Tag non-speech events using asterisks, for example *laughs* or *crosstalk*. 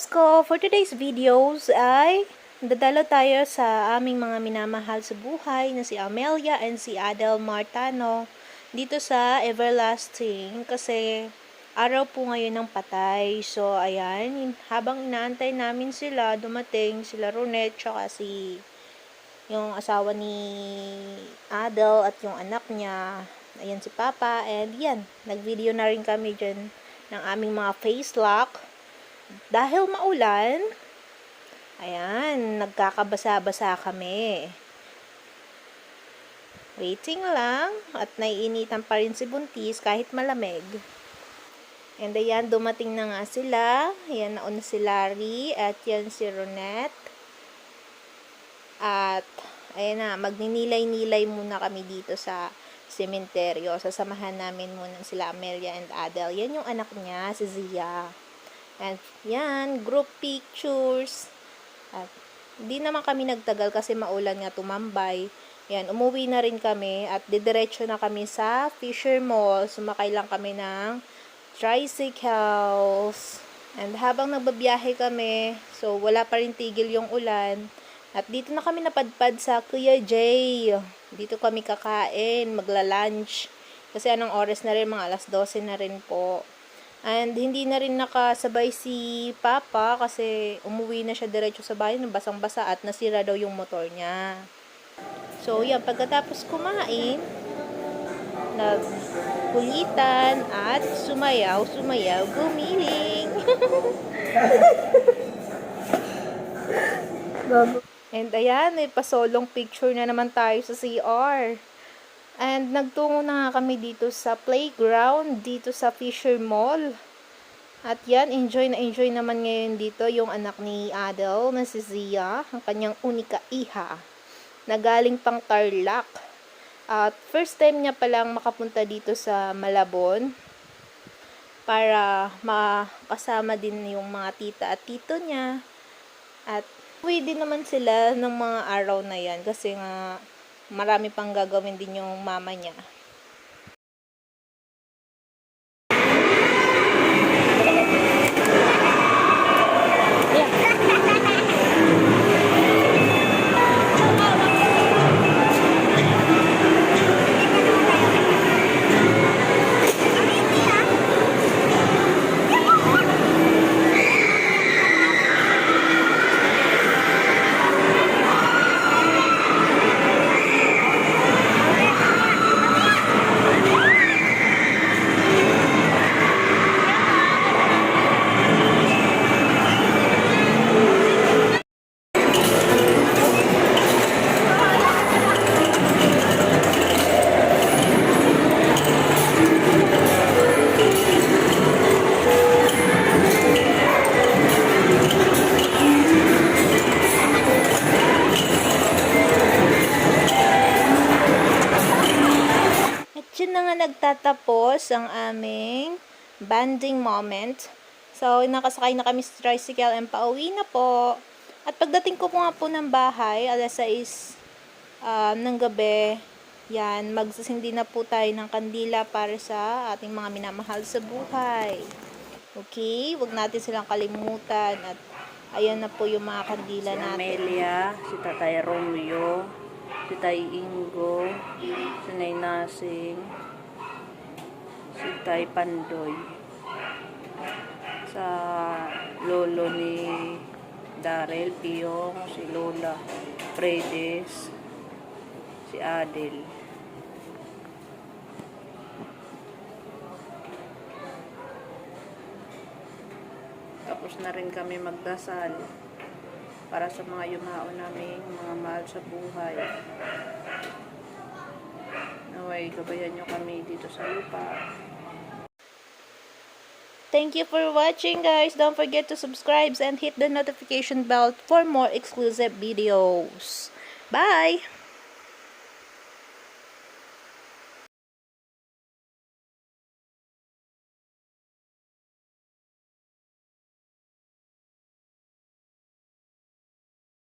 loves ko, for today's videos ay dadalo tayo sa aming mga minamahal sa buhay na si Amelia and si Adel Martano dito sa Everlasting kasi araw po ngayon ng patay. So, ayan, habang inaantay namin sila, dumating sila Ronet tsaka si yung asawa ni Adel at yung anak niya. Ayan si Papa. And yan, nag-video na rin kami dyan ng aming mga face lock. Dahil maulan, ayan, nagkakabasa-basa kami. Waiting lang at naiinitan pa rin si Buntis kahit malamig. And ayan, dumating na nga sila. Ayan, nauna si Larry at yan si Ronette. At, ayan na, magninilay-nilay muna kami dito sa sementeryo. Sasamahan namin muna sila Amelia and Adele. Yan yung anak niya, si Zia. And, yan, group pictures. At, di naman kami nagtagal kasi maulan nga tumambay. Yan, umuwi na rin kami at didiretso na kami sa Fisher Mall. Sumakay lang kami ng tricycles. And habang nagbabiyahe kami, so wala pa rin tigil yung ulan. At dito na kami napadpad sa Kuya Jay. Dito kami kakain, magla-lunch. Kasi anong oras na rin, mga alas 12 na rin po. And hindi na rin nakasabay si Papa kasi umuwi na siya diretso sa bahay ng basang-basa at nasira daw yung motor niya. So, yan, pagkatapos kumain, nagkulitan at sumayaw, sumayaw, gumiling. *laughs* And ayan, may pasolong picture na naman tayo sa CR. And nagtungo na nga kami dito sa playground, dito sa Fisher Mall. At yan, enjoy na enjoy naman ngayon dito yung anak ni Adel na si Zia, ang kanyang unika iha, na galing pang Tarlac. At first time niya palang makapunta dito sa Malabon para makasama din yung mga tita at tito niya. At uwi din naman sila ng mga araw na yan kasi nga marami pang gagawin din yung mama niya. Nagtatapos ang aming banding moment. So, nakasakay na kami sa tricycle and pauwi na po. At pagdating ko po nga po ng bahay, alas 6 um, ng gabi, yan, magsasindi na po tayo ng kandila para sa ating mga minamahal sa buhay. Okay? Huwag natin silang kalimutan. At ayan na po yung mga kandila si natin. Amelia, si Tatay Romeo, si Tay Ingo, si Nay Nasing, Tay Pandoy, sa lolo ni Darrell Piyong, si Lola Fredes, si Adel. Tapos na rin kami magdasal para sa mga yumao namin, mga mahal sa buhay. Naway, gabayan nyo kami dito sa lupa. Thank you for watching guys. Don't forget to subscribe and hit the notification bell for more exclusive videos. Bye!